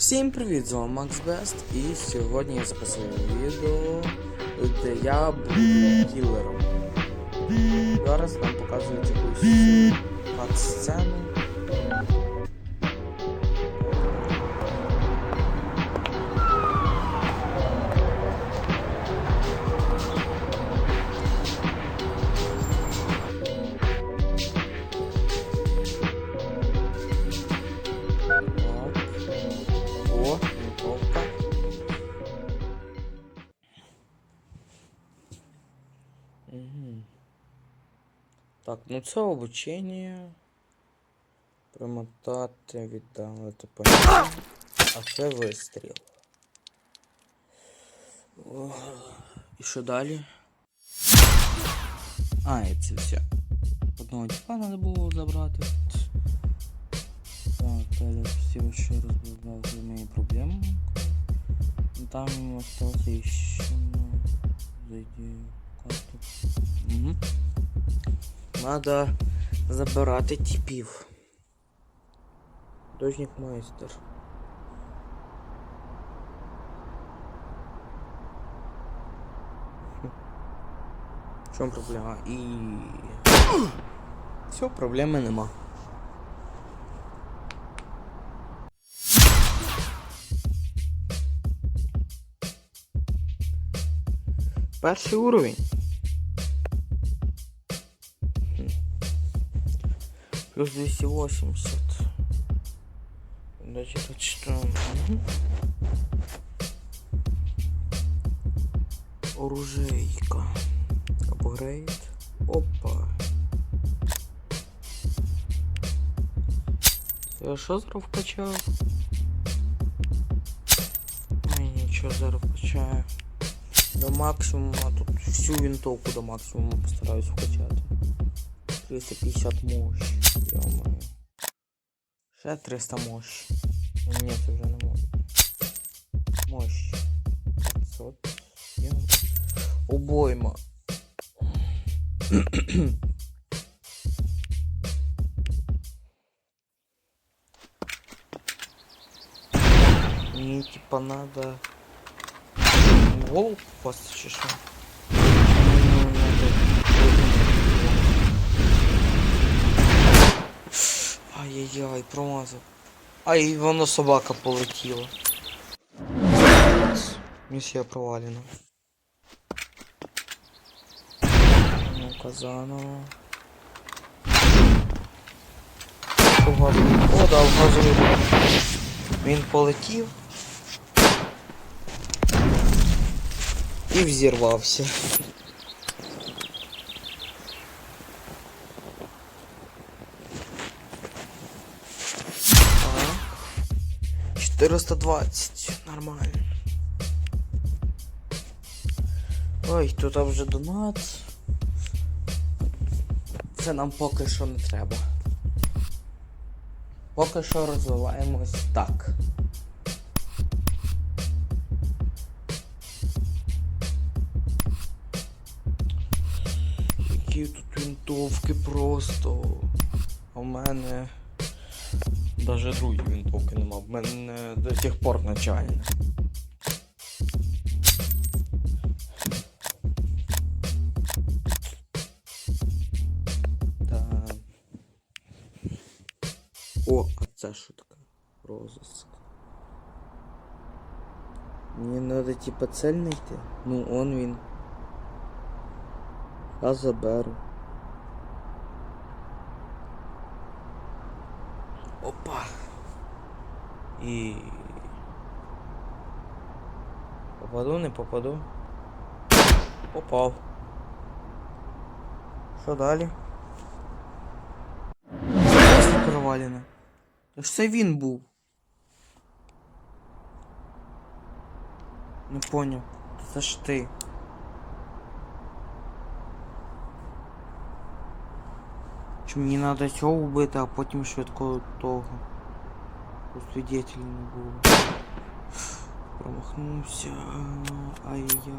Всім привіт, з вами Макс Бест, і сьогодні я записую відео, де я буду кілером. Зараз нам показують якусь кат-сцену. Мгм. Так, ну це обучення. Примотати, віддалити поняття. А це вистріл. О, І що далі? А, і це все. Одного типа треба було забрати. Так, далі всі ще розбивав з моєю проблемою. Ну, Там осталось еще ну, зайди в Карту. Угу. Надо забирати типів. Дожник майстер. В чому проблема? І. Все, проблеми нема. Перший уровень. Плюс 280. Дальше тут что? Мгм. Оружейка. Апгрейд. Опа. Я що зараз вкачав? Ай, нічого зараз. До максимума, тут всю винтовку до максимума постараюсь вкачати. 350 мощь. Ще 300 мощь. Ну, Ні, це вже не можна. Мощь. 500. Ё-моё. Обойма. Мені типа надо в голову попасти чи що? Ай-яй-яй, промазав. Ай, воно собака полетіла. Місія провалена. Ну-ка заново. Газовий. О, да, в. Він полетів. І взірвався. Ага. 420. Нормально. Ой, тут вже донат. Це нам поки що не треба. Поки що розвиваємось так. Просто. В мене навіть другої винтовки нема. В мене до сих пор начальна. Та... О, а це що таке? Розыск. Мені надо типа цель знайти. Ну, он він. Я заберу. І. Попаду, не попаду. Попав. Що далі? Провалено. Ж це він був. Не поняв. Це ж ти. Чи мені треба цього вбити, а потім швидко того у свидетеля не було. Промахнувся. Ай-яй.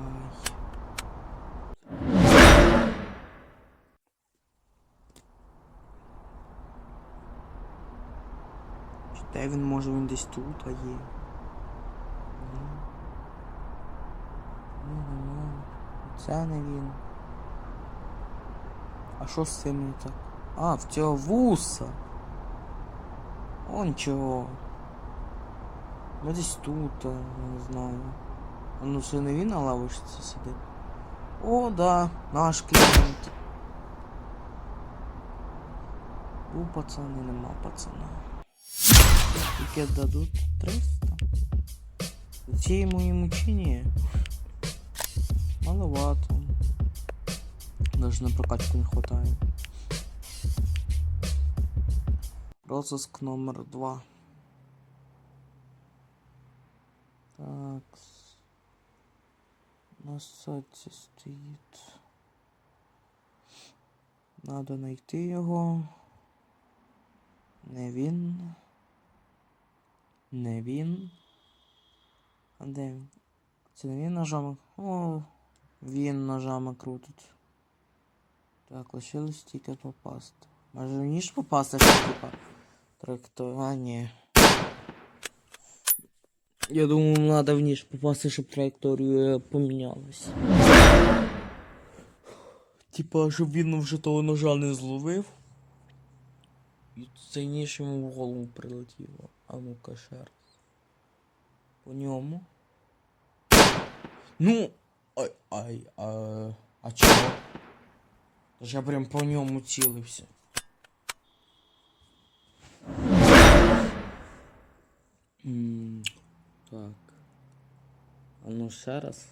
Де він може він десь тут, а є. Це не він. А що з цим не так? А, в цього вуса! Он чого. Ну десь тут, а, не знаю. А ну це не він на лавочці сидить. О, да, наш клієнт. У пацани нема пацана. Скільки дадуть? 300? За ці мої мучення? Маловато. Даже на прокачку не хватает. Розыск номер два. Так. На сайті стоїть. Надо знайти його. Не він. Не він. А де він? Це не він ножами. О, він ножами крутить. Так, лишилось тільки попасти. Може ніж попасти, що типа ні. Я думаю, надо в ніж попасти, щоб траєкторія помінялась. Типа, щоб він вже того ножа не зловив. І цей ніж йому в голову прилетіло. А ну-ка ще раз. По ньому. Ну. Ай, ай, а, а чого? Тож я прям по ньому цілився. М, Так. А ну ще раз.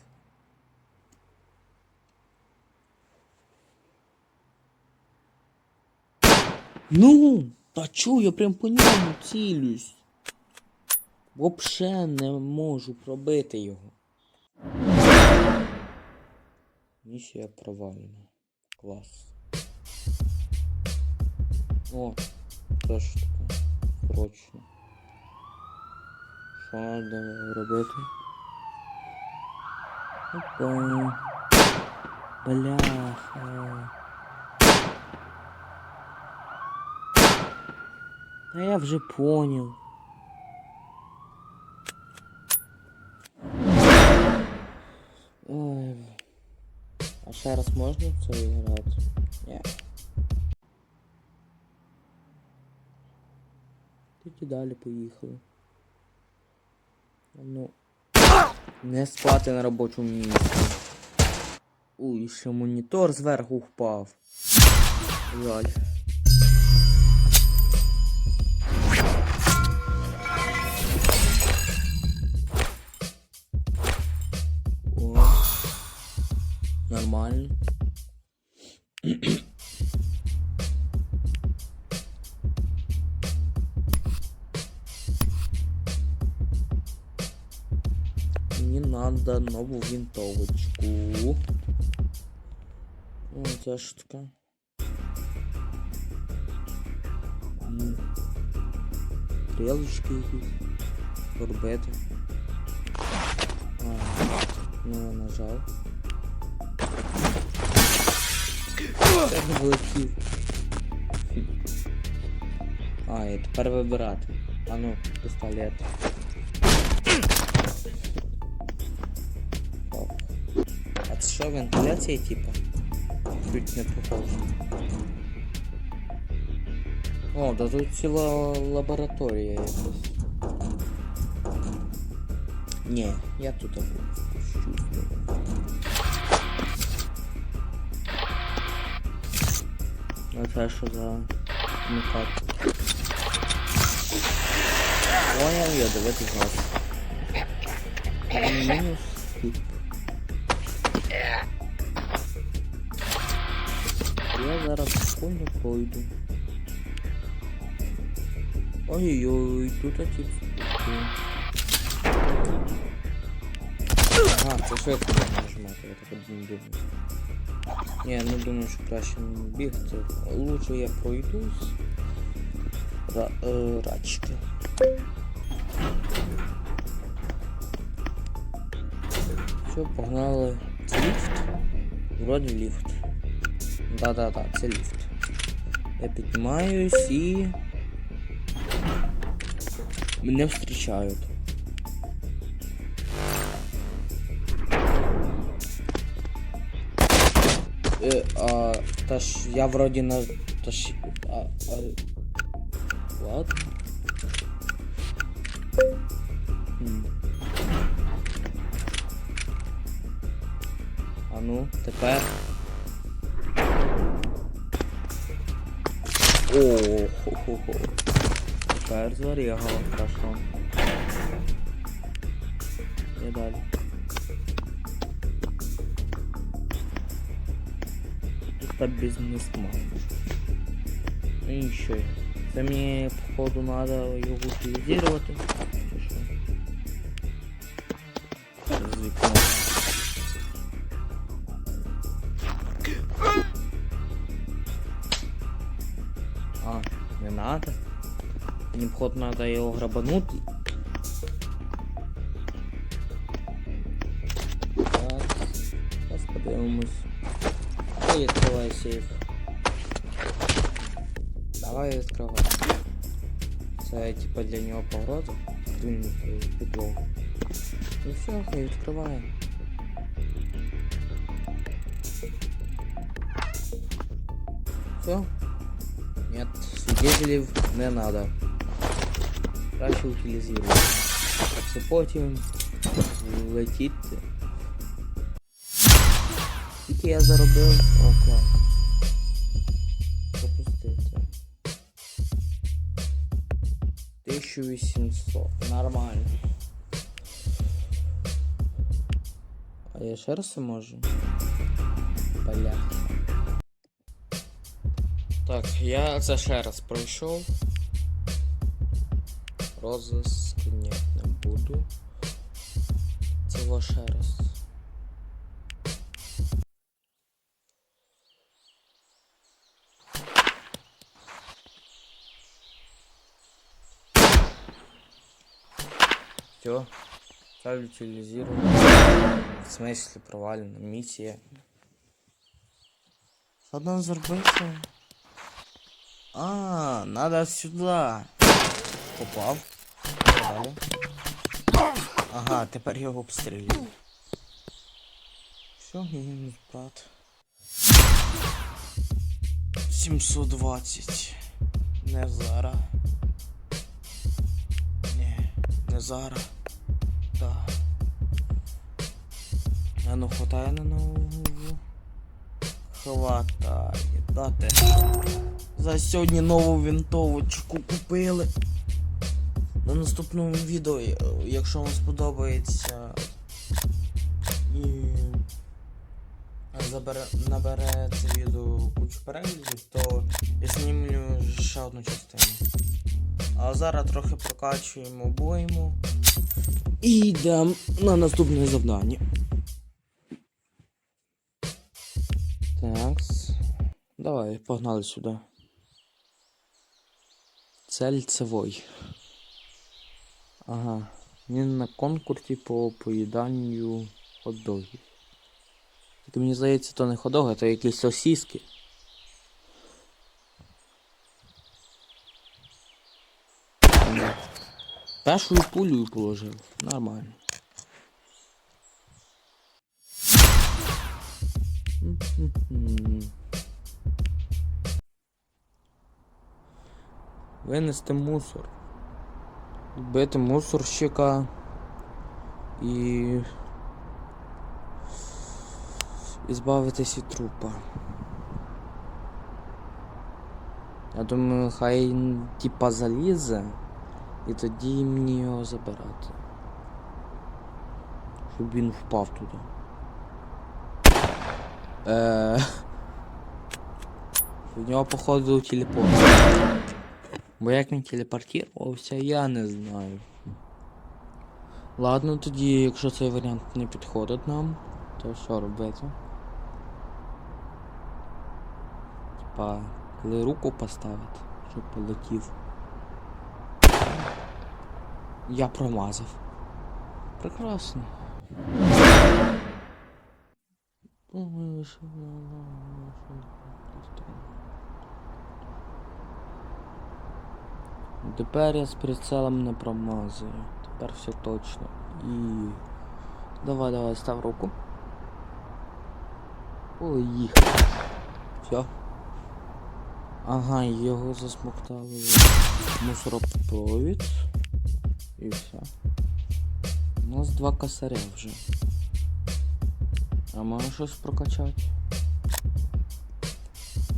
Ну, та чу, я прям по ньому цілюсь. Вообще не можу пробити його. Місія провалена. Клас. О, це ж таке. Срочно. Що треба робити? Опа. Бляха. Та я вже понял. Ой. А ще раз можна в це грати? Ні. Тоді далі поїхали. Ну. Не спати на робочому місці. Уй, ще монітор зверху впав. Жаль. О. Нормально. Мені надо нову винтовочку. О, це ж таке. М. Стрілочки якісь. Торбети. А, ну я нажав. Так влетів. А, і тепер вибирати. А ну, пістолет. Оп. А це що, вентиляція, типа? Чуть не похоже. О, да тут ціла лабораторія якась. Ні, я тут буду. Чувствую. А це що за мікат? Понял, я давайте газ. Мінус скіп. Я зараз спокійно пройду. Ой-ой-ой, тут оті цукерки. Ага, це що я туди нажимати, я так один думаю. Ні, я не думаю, що краще не бігти. Лучше я пройдусь. Ра е, рачки. Все, погнали. Це ліфт? Вроді ліфт. Да-да-да, це ліфт. Я піднімаюсь і... Мене встречають. Е, а, та ж я вроді на. Та ж. А, а... What? Хм. А ну, тепер. О, хо-хо-хо. Тепер зарігало хорошо. І далі. Это бизнесмен. Ну и що? Це мені, походу, надо його утилізувати. Мені, походу, надо його грабанути. Так, зараз подивимось. Ой, відкривай сейф. Давай відкривай. Це типа для нього поворот. Він підлогу. Ну все, хай відкриває. Все? Нет, свидетелей не надо. Краще утилізувати. Це потім летіти. Скільки я заробив? О, клас. Пропустити. 1800. Нормально. А я ще раз можу? Бля. Так, я це ще раз пройшов. розискінять не буду. Цього ще раз. Все. Ставлю утилизировать. В смысле провалено. Миссия. Садан зарбился. А, надо сюда. Попав. Далі. Ага, тепер його обстрілюю. Все, мінус брат. 720. Не зараз. Ні, не зараз. Да. А ну хватає на нову. Хватає. Да те. За сьогодні нову винтовочку купили. На наступному відео, е, якщо вам сподобається і забере, набере це відео кучу переглядів, то я знімлю ще одну частину. А зараз трохи прокачуємо обойму. І йдемо на наступне завдання. Такс. Давай, погнали сюди. Цель цевой. Ага. Він на конкурсі по поїданню хот-догів. Тільки мені здається, то не хот-доги, то якісь сосиски. Ні. Першою пулею положив. Нормально. Винести мусор. Вбити мусорщика і. І збавитись від трупа. Я думаю, хай н- типа залізе, і тоді мені його забирати. Щоб він впав туди. Е... У нього походу телепорт. Бо як він телепортувався, я не знаю. Ладно, тоді, якщо цей варіант не підходить нам, то що робити? Типа, коли руку поставити, щоб полетів. Я промазав. Прекрасно. Думаю, що Тепер я з прицелом не промазую. Тепер все точно. І. Давай, давай, став руку. Поїхали. Все. Ага, його засмоктали мусоропровід. І все. У нас два косаря вже. А можна щось прокачати?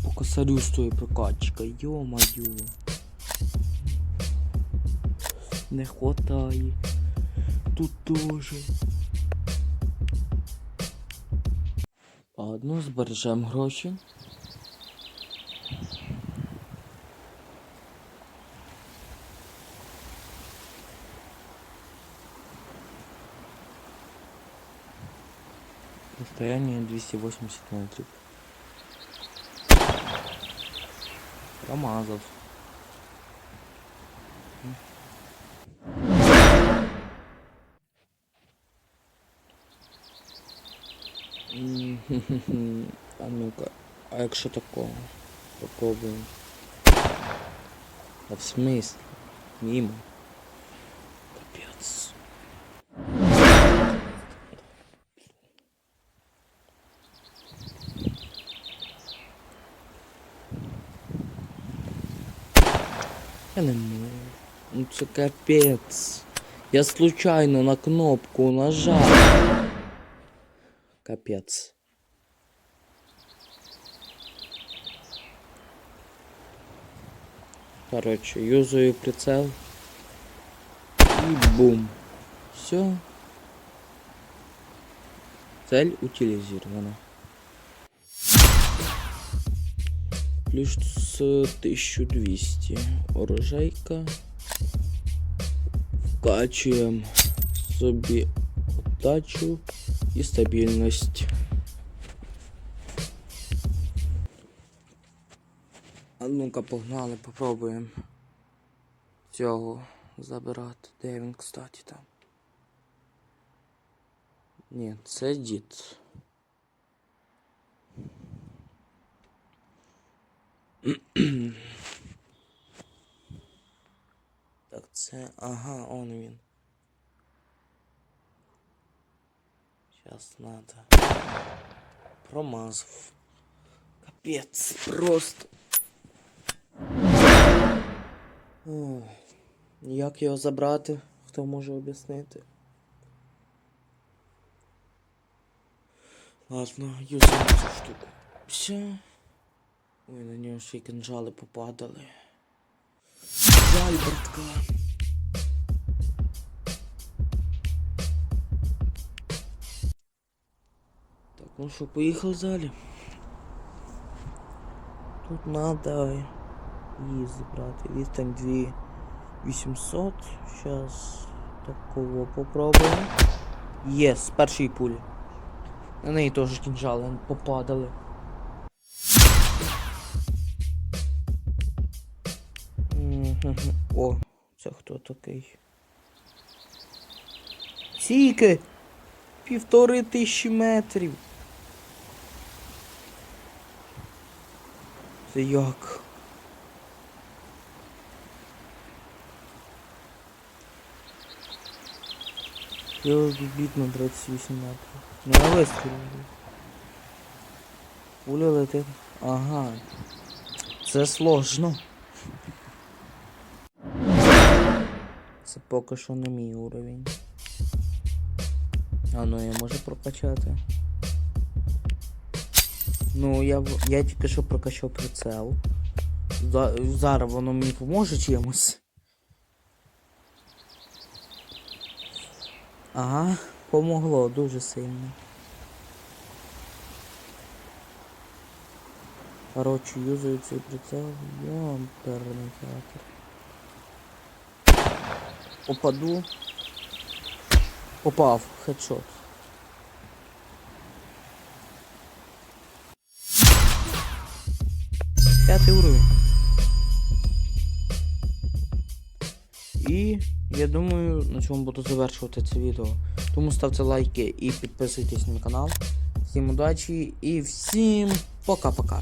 По косарю стоїть прокачка, йо-моє. Не хватає. Тут тоже. Ладно, збережемо гроші. Расстояние 280 метров. Промазав. А ну-ка, а якщо такого? Попробуємо. А в смысле? Мимо. Капец. Я не можу. Ну це капець. Я случайно на кнопку нажав. Капець. Короче, юзаю прицел. И бум. Все. Цель утилизирована. Плюс 1200. Оружейка. Вкачуємо собі отдачу і стабільність. Ну-ка погнали, попробуємо цього забирати. Де він, кстати, там? Ні, це дід. Так, це. Ага, он він. Сейчас надо. Промазав. Капець, просто. Як його забрати? Хто може об'яснити? Ладно, юзаємо цю штуку. Все. Ой, на нього ще й кинжали попадали. Жаль, братка. Так, ну що, поїхав далі. Тут надо її забрати. Відстань 2800. Сейчас такого попробуємо. Є, з першої пулі. На неї теж кінжали попадали. О, це хто такий? Тільки півтори тисячі метрів. Це як? Його бібіт на 38 метрів. Ну я вистрілив. Пуля летить. Ага. Це сложно. Це поки що не мій уровень. А ну я можу прокачати. Ну, я, я тільки що прокачав прицел. За- Зараз воно мені поможе чимось. Ага, помогло дуже сильно. Короче, юзаю цей прицел. Йомперний театр. Попаду. Попав, хедшот. П'ятий уровень. І я думаю, на цьому буду завершувати це відео. Тому ставте лайки і підписуйтесь на канал. Всім удачі і всім пока-пока.